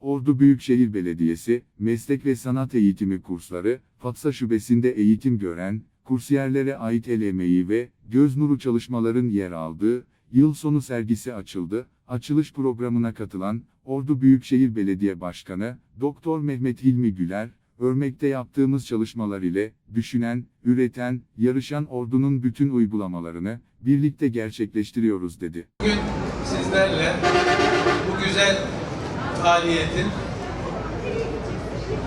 Ordu Büyükşehir Belediyesi, meslek ve sanat eğitimi kursları, Fatsa Şubesi'nde eğitim gören, kursiyerlere ait el emeği ve göz nuru çalışmaların yer aldığı, yıl sonu sergisi açıldı. Açılış programına katılan, Ordu Büyükşehir Belediye Başkanı, Doktor Mehmet Hilmi Güler, örmekte yaptığımız çalışmalar ile, düşünen, üreten, yarışan ordunun bütün uygulamalarını, birlikte gerçekleştiriyoruz dedi. Bugün sizlerle bu güzel faaliyetin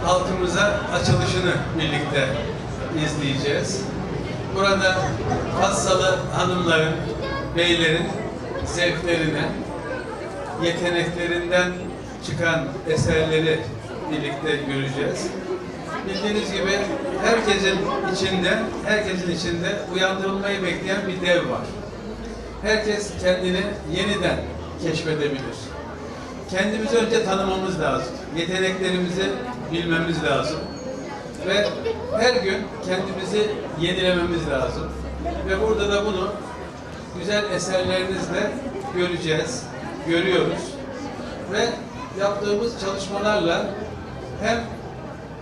halkımıza açılışını birlikte izleyeceğiz. Burada Fassalı hanımların, beylerin zevklerini, yeteneklerinden çıkan eserleri birlikte göreceğiz. Bildiğiniz gibi herkesin içinde, herkesin içinde uyandırılmayı bekleyen bir dev var. Herkes kendini yeniden keşfedebilir. Kendimizi önce tanımamız lazım. Yeteneklerimizi bilmemiz lazım. Ve her gün kendimizi yenilememiz lazım. Ve burada da bunu güzel eserlerinizle göreceğiz, görüyoruz. Ve yaptığımız çalışmalarla hem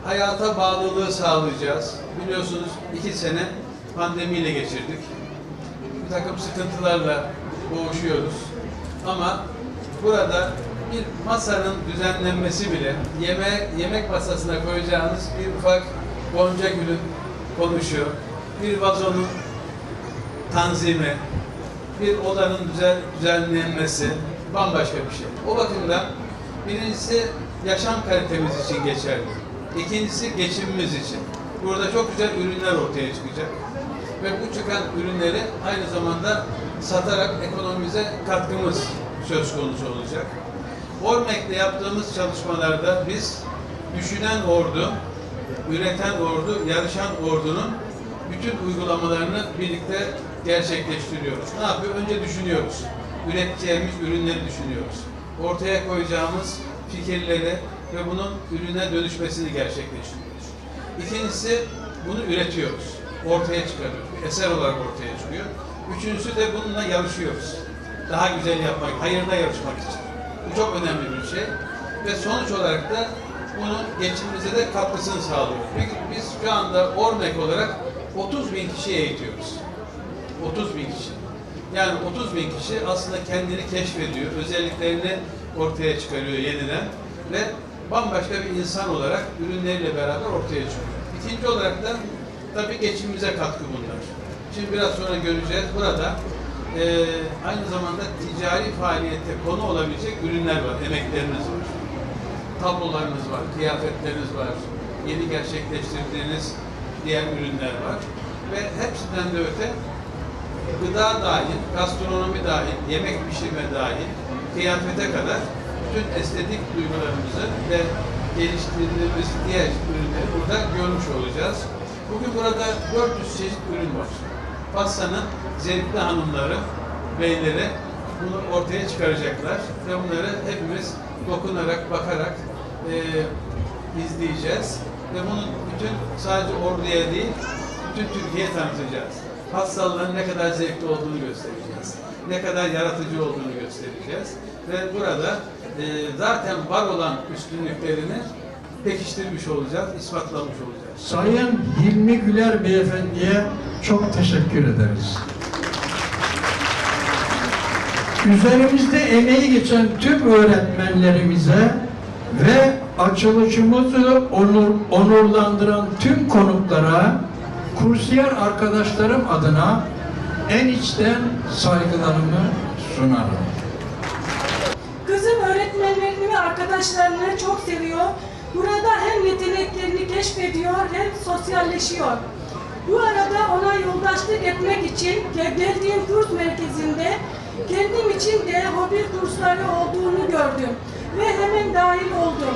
hayata bağlılığı sağlayacağız. Biliyorsunuz iki sene pandemiyle geçirdik bir takım sıkıntılarla boğuşuyoruz. Ama burada bir masanın düzenlenmesi bile, yeme yemek masasına koyacağınız bir ufak gonca gülün konuşuyor, bir vazonun tanzimi, bir odanın düzen, düzenlenmesi bambaşka bir şey. O bakımdan birincisi yaşam kalitemiz için geçerli. İkincisi geçimimiz için. Burada çok güzel ürünler ortaya çıkacak ve bu çıkan ürünleri aynı zamanda satarak ekonomimize katkımız söz konusu olacak. Ormek'te yaptığımız çalışmalarda biz düşünen ordu, üreten ordu, yarışan ordunun bütün uygulamalarını birlikte gerçekleştiriyoruz. Ne yapıyor? Önce düşünüyoruz. Üreteceğimiz ürünleri düşünüyoruz. Ortaya koyacağımız fikirleri ve bunun ürüne dönüşmesini gerçekleştiriyoruz. İkincisi bunu üretiyoruz. Ortaya çıkarıyoruz. Bir eser olarak ortaya çıkıyor. Üçüncüsü de bununla yarışıyoruz. Daha güzel yapmak, hayırda yarışmak için. Bu çok önemli bir şey. Ve sonuç olarak da bunun geçimimize de katkısını sağlıyor. Peki biz şu anda Ormek olarak 30 bin kişi eğitiyoruz. 30 bin kişi. Yani 30 bin kişi aslında kendini keşfediyor, özelliklerini ortaya çıkarıyor yeniden ve bambaşka bir insan olarak ürünleriyle beraber ortaya çıkıyor. İkinci olarak da tabii geçimimize katkı bunlar. Şimdi biraz sonra göreceğiz. Burada eee, aynı zamanda ticari faaliyette konu olabilecek ürünler var, emekleriniz var. Tablolarınız var, kıyafetleriniz var, yeni gerçekleştirdiğiniz diğer ürünler var. Ve hepsinden de öte gıda dahil, gastronomi dahil, yemek pişirme dahil, kıyafete kadar bütün estetik duygularımızı ve geliştirdiğimiz diğer ürünleri burada görmüş olacağız. Bugün burada 400 çeşit ürün var. Pastanın zevkli hanımları, beyleri bunu ortaya çıkaracaklar ve bunları hepimiz dokunarak, bakarak eee, izleyeceğiz. Ve bunun bütün sadece orduya değil, bütün Türkiye'ye tanıtacağız. Hastalığın ne kadar zevkli olduğunu göstereceğiz. Ne kadar yaratıcı olduğunu göstereceğiz. Ve burada e, zaten var olan üstünlüklerini pekiştirmiş olacağız, ispatlamış olacağız. Sayın Hilmi Güler Beyefendi'ye çok teşekkür ederiz. Üzerimizde emeği geçen tüm öğretmenlerimize ve açılışımızı onur, onurlandıran tüm konuklara, kursiyer arkadaşlarım adına en içten saygılarımı sunarım. Kızım öğretmenlerini ve arkadaşlarını çok seviyor. Burada hem yeteneklerini keşfediyor hem sosyalleşiyor. Bu arada ona yoldaşlık etmek için gel- geldiğim kurs merkezinde kendim için de hobi kursları olduğunu gördüm ve hemen dahil oldum.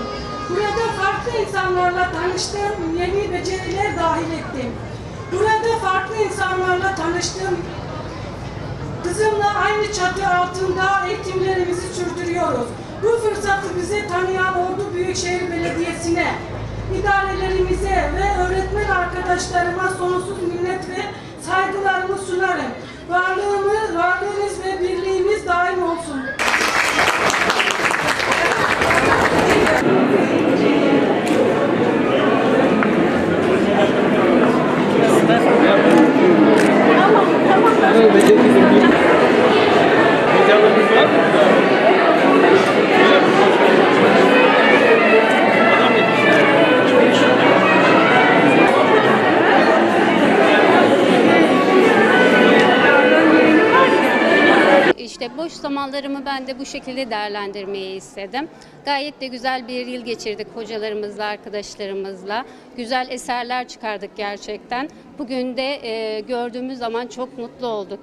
Burada farklı insanlarla tanıştım, yeni beceriler dahil ettim. Burada farklı insanlarla tanıştım, Kızımla aynı çatı altında eğitimlerimizi sürdürüyoruz. Bu fırsatı bize tanıyan Ordu Büyükşehir Belediyesi'ne, idarelerimize ve öğretmen arkadaşlarıma sonsuz minnet ve saygılarımı sunarım. Varlığımız, zamanlarımı ben de bu şekilde değerlendirmeyi istedim. Gayet de güzel bir yıl geçirdik hocalarımızla, arkadaşlarımızla. Güzel eserler çıkardık gerçekten. Bugün de e, gördüğümüz zaman çok mutlu olduk.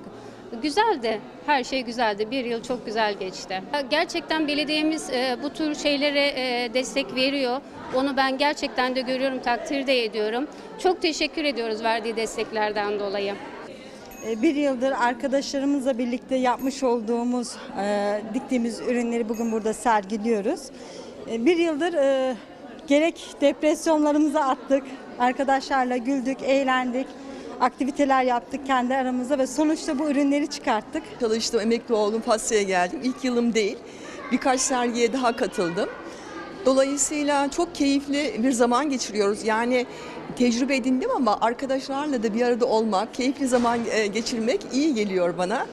Güzeldi, her şey güzeldi. Bir yıl çok güzel geçti. Gerçekten belediyemiz e, bu tür şeylere e, destek veriyor. Onu ben gerçekten de görüyorum, takdir de ediyorum. Çok teşekkür ediyoruz verdiği desteklerden dolayı. E, Bir yıldır arkadaşlarımızla birlikte yapmış olduğumuz, e, diktiğimiz ürünleri bugün burada sergiliyoruz. E, Bir yıldır gerek depresyonlarımızı attık, arkadaşlarla güldük, eğlendik, aktiviteler yaptık kendi aramızda ve sonuçta bu ürünleri çıkarttık. Çalıştım, emekli oldum, Fasya'ya geldim. İlk yılım değil. Birkaç sergiye daha katıldım. Dolayısıyla çok keyifli bir zaman geçiriyoruz. Yani tecrübe edindim ama arkadaşlarla da bir arada olmak, keyifli zaman e, geçirmek iyi geliyor bana.